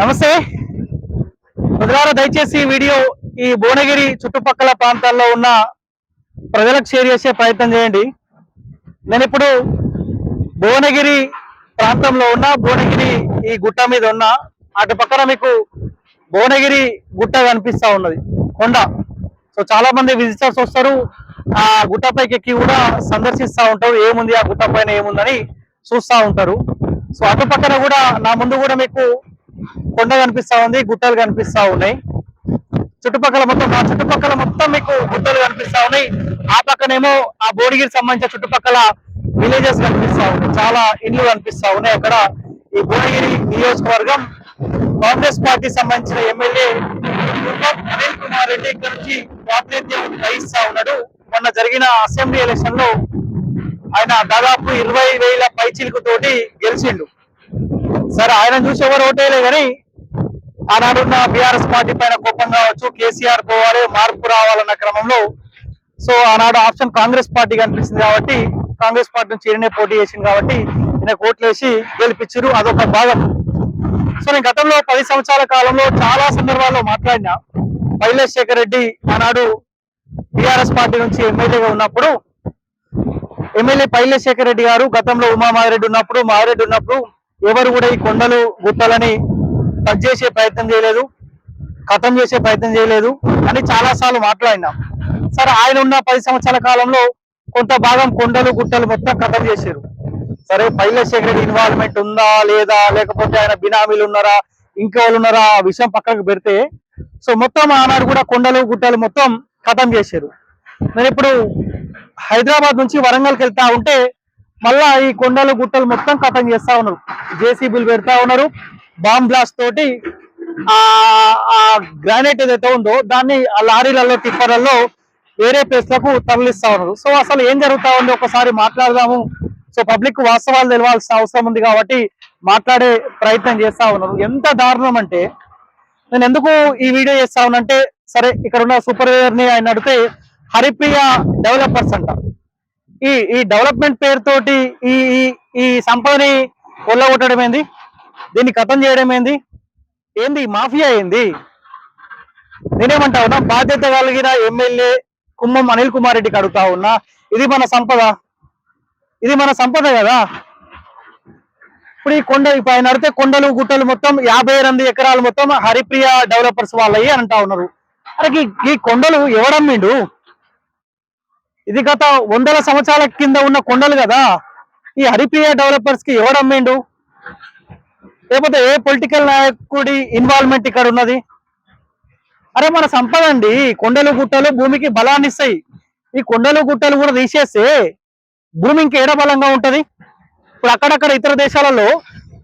నమస్తే. ప్రజలారా దయచేసి వీడియో ఈ భువనగిరి చుట్టుపక్కల ప్రాంతాల్లో ఉన్న ప్రజలకు షేర్ చేసే ప్రయత్నం చేయండి. నేను ఇప్పుడు భువనగిరి ప్రాంతంలో ఉన్న భువనగిరి ఈ గుట్ట మీద ఉన్న అటు పక్కన మీకు భువనగిరి గుట్ట కనిపిస్తూ ఉన్నది కొండ. సో చాలా మంది విజిటర్స్ వస్తారు ఆ గుట్ట పైకి ఎక్కి కూడా సందర్శిస్తూ ఉంటారు ఏముంది ఆ గుట్ట పైన ఏముందని చూస్తూ ఉంటారు. సో అటు పక్కన కూడా నా ముందు కూడా మీకు కొండ కనిపిస్తా ఉంది గుట్టలు కనిపిస్తా ఉన్నాయి. చుట్టుపక్కల మొత్తం ఆ చుట్టుపక్కల మొత్తం మీకు గుట్టలు కనిపిస్తా ఉన్నాయి. ఆ పక్కనేమో ఆ బోడిగిరి సంబంధించిన చుట్టుపక్కల విలేజెస్ కనిపిస్తా ఉన్నాయి. చాలా ఇండ్లు కనిపిస్తా ఉన్నాయి అక్కడ. ఈ భువనగిరి నియోజకవర్గం కాంగ్రెస్ పార్టీ సంబంధించిన ఎమ్మెల్యే అనిల్ కుమార్ రెడ్డి ఇక్కడ నుంచి ప్రాతినిధ్యం వహిస్తా ఉన్నాడు. మొన్న జరిగిన అసెంబ్లీ ఎలక్షన్లో ఆయన దాదాపు ఇరవై వేల పైచిలుకు తోటి గెలిచిండు. సరే ఆయన చూసి ఎవరు ఓటేయలే కానీ ఆనాడున్న బీఆర్ఎస్ పార్టీ పైన కోపం కావచ్చు కేసీఆర్ పోవాలి మార్పు రావాలన్న క్రమంలో సో ఆనాడు ఆప్షన్ కాంగ్రెస్ పార్టీ కనిపిస్తుంది కాబట్టి కాంగ్రెస్ పార్టీ నుంచి ఈయనే పోటీ చేసింది కాబట్టి ఈయన కోట్లు వేసి గెలిపించారు అదొక భాగం. సో నేను గతంలో పది సంవత్సరాల కాలంలో చాలా సందర్భాల్లో మాట్లాడినా పైలేశేఖర్ రెడ్డి ఆనాడు బీఆర్ఎస్ పార్టీ నుంచి ఎమ్మెల్యేగా ఉన్నప్పుడు ఎమ్మెల్యే పైలేశేఖర్ రెడ్డి గారు గతంలో ఉమామాయిరెడ్డి ఉన్నప్పుడు మాదిరెడ్డి ఉన్నప్పుడు ఎవరు కూడా ఈ కొండలు గుట్టలని టచ్ చేసే ప్రయత్నం చేయలేదు ఖతం చేసే ప్రయత్నం చేయలేదు అని చాలాసార్లు మాట్లాడినాం. సరే ఆయన ఉన్న పది సంవత్సరాల కాలంలో కొంత భాగం కొండలు గుట్టలు మొత్తం కథం చేశారు. సరే పైలేశేఖర్ రెడ్డి ఇన్వాల్వ్మెంట్ ఉందా లేదా? లేకపోతే ఆయన బినామీలు ఉన్నారా? ఇంకెవరు ఉన్నారా? ఆ విషయం పక్కకు పెడితే సో మొత్తం ఆనాడు కూడా కొండలు గుట్టలు మొత్తం ఖతం చేశారు. నేను ఇప్పుడు హైదరాబాద్ నుంచి వరంగల్కి వెళ్తా ఉంటే మళ్ళా ఈ కొండలు గుట్టలు మొత్తం కథం చేస్తా ఉన్నారు. జేసీబీలు పెడతా ఉన్నారు. బాంబ్ బ్లాస్ట్ తోటి ఆ గ్రానైట్ ఏదైతే ఉందో దాన్ని ఆ లారీలలో టిప్పర్లలో వేరే ప్లేస్లకు తరలిస్తా ఉన్నారు. సో అసలు ఏం జరుగుతా ఉంది? ఒకసారి మాట్లాడదాము. సో పబ్లిక్ వాస్తవాలు తెలవాల్సిన అవసరం ఉంది కాబట్టి మాట్లాడే ప్రయత్నం చేస్తా ఉన్నారు. ఎంత దారుణం అంటే నేను ఎందుకు ఈ వీడియో చేస్తా ఉన్నంటే సరే ఇక్కడ ఉన్న సూపర్వైజర్ని ఆయన అడిగితే హరిప్రియ డెవలపర్స్ అంట. ఈ ఈ డెవలప్మెంట్ పేరుతోటి ఈ ఈ- ఈ సంపదని కొల్లగొట్టడం ఏంది? దీన్ని కథం చేయడం ఏంది? ఏంది? మాఫియా ఏంది? నేనేమంటా ఉన్నా బాధ్యత కలిగిన ఎమ్మెల్యే కుమ్మం అనిల్ కుమార్ రెడ్డికి అడుగుతా ఉన్నా ఇది మన సంపద. ఇది మన సంపద కదా. ఇప్పుడు ఈ కొండ ఇప్పుడు ఆయన అడితే కొండలు గుట్టలు మొత్తం యాభై ఎనిమిది ఎకరాలు మొత్తం హరిప్రియ డెవలపర్స్ వాళ్ళయ్యి అంటా ఉన్నారు. అరే ఈ- ఈ కొండలు ఎవడమ్మిండు ఇది గత వందల సంవత్సరాల కింద ఉన్న కొండలు కదా. ఈ హరిప్రియ డెవలపర్స్కి ఎవడమ్మిండు లేకపోతే ఏ పొలిటికల్ నాయకుడి ఇన్వాల్వ్మెంట్ ఇక్కడ ఉన్నది? అరే మన సంపద అండి కొండలు గుట్టలు భూమికి బలాన్ని ఇస్తాయి. ఈ కొండలు గుట్టలు కూడా తీసేస్తే భూమి ఇంకా ఏడ బలంగా ఉంటది. ఇప్పుడు అక్కడక్కడ ఇతర దేశాలలో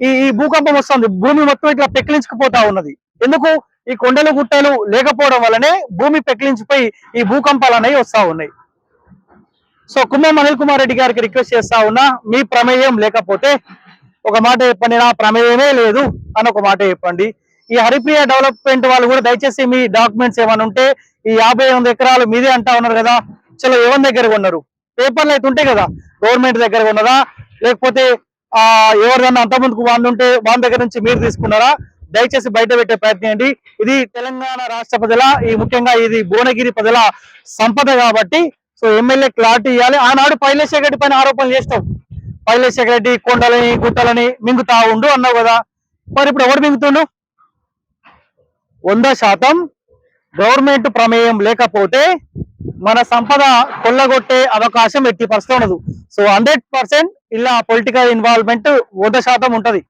ఈ ఈ భూకంపం వస్తుంది. భూమి మొత్తం ఇట్లా పెకిలించుకుపోతా ఉన్నది. ఎందుకు? ఈ కొండలు గుట్టలు లేకపోవడం వల్లనే భూమి పెకిలించిపోయి ఈ భూకంపాలు అనేవి వస్తా ఉన్నాయి. సో కుమ్మే అనిల్ కుమార్ రెడ్డి గారికి రిక్వెస్ట్ చేస్తా ఉన్నా మీ ప్రమేయం లేకపోతే ఒక మాట చెప్పండి నా ప్రమేయమే లేదు అని ఒక మాట చెప్పండి. ఈ హరిప్రియ డెవలప్మెంట్ వాళ్ళు కూడా దయచేసి మీ డాక్యుమెంట్స్ ఏమైనా ఉంటే ఈ యాభై ఎనిమిది ఎకరాలు మీదే అంటా ఉన్నారు కదా చలో ఎవరి దగ్గర ఉన్నారు? పేపర్లు అయితే ఉంటాయి కదా గవర్నమెంట్ దగ్గర ఉన్నదా? లేకపోతే ఆ ఎవరిదన్నా అంత ముందుకు వాళ్ళు ఉంటే వాళ్ళ దగ్గర నుంచి మీరు తీసుకున్నారా? దయచేసి బయట పెట్టే ప్రయత్నండి ఇది తెలంగాణ రాష్ట్ర ప్రజల ఈ ముఖ్యంగా ఇది భువనగిరి ప్రజల సంపద కాబట్టి సో ఎమ్మెల్యే క్లారిటీ ఇవ్వాలి. ఆనాడు పైలేశేఖర్ రెడ్డి పైన ఆరోపణలు చేస్తావు పైలేశేఖర్ రెడ్డి కొండలని గుట్టలని మింగుతా ఉండు అన్నావు కదా. మరి ఇప్పుడు ఎవరు మింగుతుండు? వంద శాతం గవర్నమెంట్ ప్రమేయం లేకపోతే మన సంపద కొల్లగొట్టే అవకాశం ఎట్టి పరిస్థితి ఉండదు. సో హండ్రెడ్ పర్సెంట్ ఇలా పొలిటికల్ ఇన్వాల్వ్మెంట్ వంద శాతం ఉంటది.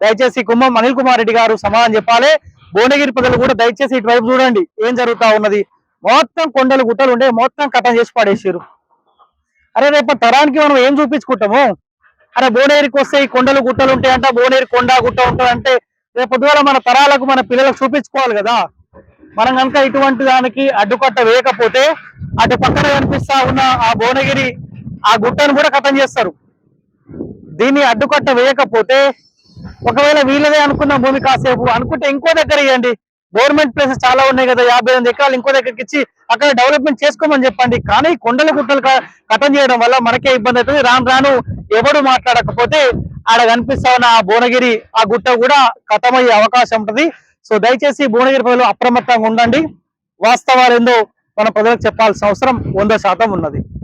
దయచేసి కుమ్మం అనిల్ కుమార్ రెడ్డి గారు సమాధానం చెప్పాలి. భువనగిరి ప్రజలు కూడా దయచేసి ఇటువైపు చూడండి. ఏం జరుగుతా ఉన్నది? మొత్తం కొండలు గుట్టలు ఉండే మొత్తం కథం చేసి పడేసారు అరే రేపు తరానికి మనం ఏం చూపించుకుంటాము? అరే భువనగిరికి వస్తే ఈ కొండలు గుట్టలు ఉంటాయంట భువనగిరి కొండ గుట్ట ఉంటుందంటే రేపు ద్వారా మన తరాలకు మన పిల్లలకు చూపించుకోవాలి కదా. మనం కనుక ఇటువంటి దానికి అడ్డుకట్ట వేయకపోతే అటు పక్కన కనిపిస్తా ఉన్న ఆ భువనగిరి ఆ గుట్టను కూడా కథం చేస్తారు. దీన్ని అడ్డుకట్ట వేయకపోతే ఒకవేళ వీళ్ళదే అనుకున్న భూమి కాసేపు అనుకుంటే ఇంకో దగ్గర ఇవ్వండి గవర్నమెంట్ ప్లేసెస్ చాలా ఉన్నాయి కదా యాభై ఎనిమిది ఎకరాలు ఇంకో దగ్గరికి ఇచ్చి అక్కడ డెవలప్మెంట్ చేసుకోమని చెప్పండి. కానీ కొండల గుట్టలు క- కథం చేయడం వల్ల మనకే ఇబ్బంది అవుతుంది. రాను రాను ఎవడు మాట్లాడకపోతే ఆడ కనిపిస్తా ఉన్న ఆ భువనగిరి ఆ గుట్ట కూడా కథమయ్యే అవకాశం ఉంటుంది. సో దయచేసి భువనగిరి ప్రజలు అప్రమత్తంగా ఉండండి. వాస్తవాలు ఏందో మన ప్రజలకు చెప్పాల్సిన అవసరం వంద శాతం ఉన్నది.